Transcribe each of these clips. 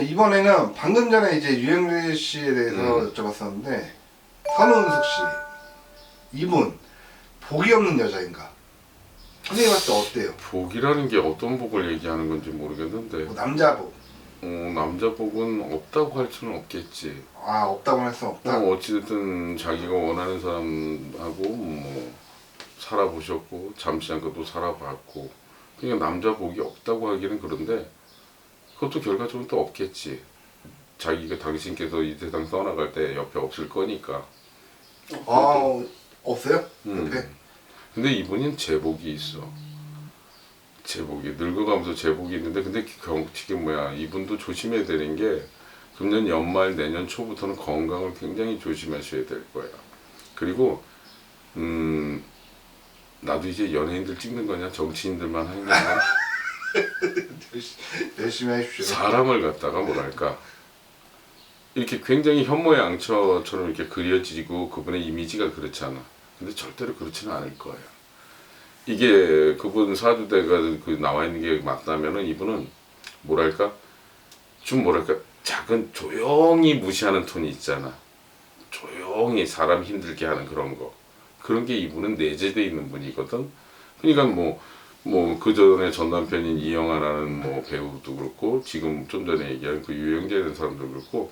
이번에는 방금 전에 이제 유영재 씨에 대해서 음. 여쭤봤었는데 선우은숙 씨 이분 복이 없는 여자인가? 선생님 봤을 때 어때요? 복이라는 게 어떤 복을 얘기하는 건지 모르겠는데 뭐 남자 복. 어, 남자 복은 없다고 할 수는 없겠지. 아 없다고 할수 없다. 어, 어찌됐든 자기가 원하는 사람하고 뭐 살아보셨고 잠시 잠깐 살아봤고 그러니까 남자 복이 없다고 하기는 그런데 그것도 결과적으로 또 없겠지. 자기가 당신께서 이 세상 떠나갈 때 옆에 없을 거니까. 아 없어요? 음. 옆에? 근데 이분은 제복이 있어. 제복이 늙어가면서 제복이 있는데 근데 경치게 뭐야 이분도 조심해야 되는 게 금년 연말 내년 초부터는 건강을 굉장히 조심하셔야 될 거야. 그리고 음 나도 이제 연예인들 찍는 거냐 정치인들만 하는 거냐 열심히 하십시오. 사람을 갖다가 뭐랄까 이렇게 굉장히 현모양처처럼 이렇게 그려지고 그분의 이미지가 그렇잖아. 근데 절대로 그렇지는 않을 거예요. 이게 그분 사주대가 그 나와 있는 게 맞다면은 이분은 뭐랄까 좀 뭐랄까 작은 조용히 무시하는 톤이 있잖아. 조용히 사람 힘들게 하는 그런 거. 그런 게 이분은 내재돼 있는 분이거든. 그러니까 뭐 뭐 그 전에 전 남편인 이영아라는 뭐 배우도 그렇고 지금 좀 전에 얘기한 그 유영재라는 사람도 그렇고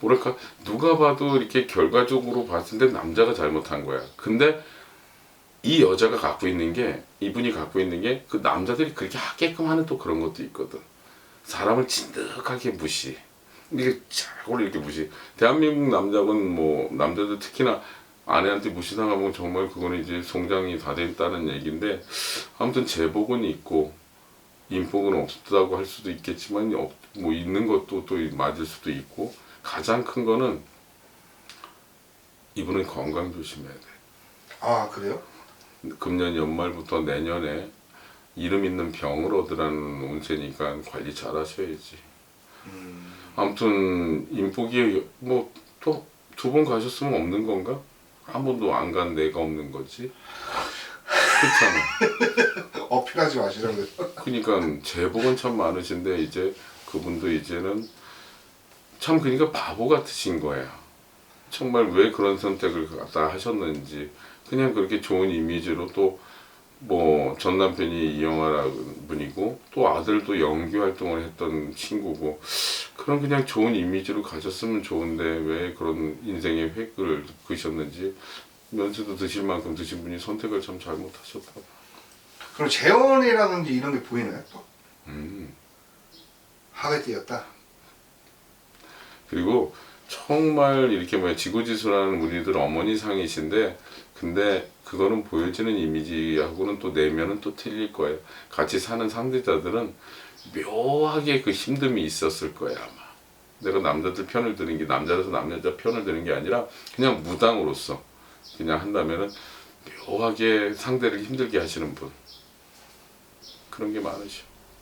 뭐랄까 누가 봐도 이렇게 결과적으로 봤을 때 남자가 잘못한 거야. 근데 이 여자가 갖고 있는 게 이분이 갖고 있는 게 그 남자들이 그렇게 하게끔 하는 또 그런 것도 있거든. 사람을 진득하게 무시. 이게 자꾸 이렇게 무시. 대한민국 남자는 뭐 남자들 특히나 아내한테 무시당하면 정말 그거는 이제 송장이 다 됐다는 얘기인데 아무튼 제복은 있고 인복은 없다고 할 수도 있겠지만 없, 뭐 있는 것도 또 맞을 수도 있고 가장 큰 거는 이분은 건강 조심해야 돼. 아 그래요? 금년 연말부터 내년에 이름 있는 병을 얻으라는 운세니까 관리 잘 하셔야지. 아무튼 인복이 뭐 또 두 번 가셨으면 없는 건가? 한 번도 안 간 내가 없는 거지. 그렇잖아. 어필하지 마시라고요. 그러니까 제복은 참 많으신데 이제 그분도 이제는 참 그러니까 바보 같으신 거예요. 정말 왜 그런 선택을 갖다 하셨는지 그냥 그렇게 좋은 이미지로 또 뭐 전 남편이 이영아라는 분이고 또 아들도 연기 활동을 했던 친구고 그런 그냥 좋은 이미지로 가셨으면 좋은데 왜 그런 인생의 획을 그으셨는지 면세도 드실 만큼 드신 분이 선택을 참 잘못하셨다. 그럼 재혼이라든지 이런 게 보이나요? 또 음. 하게 되었다. 그리고 정말 이렇게 뭐야 지고지순하는 우리들 어머니 상이신데 근데 그거는 보여지는 이미지하고는 또 내면은 또 틀릴 거예요. 같이 사는 상대자들은 묘하게 그 힘듦이 있었을 거예요 아마. 내가 남자들 편을 드는 게 남자라서 남자 편을 드는 게 아니라 그냥 무당으로서 그냥 한다면은 묘하게 상대를 힘들게 하시는 분 그런 게 많으셔.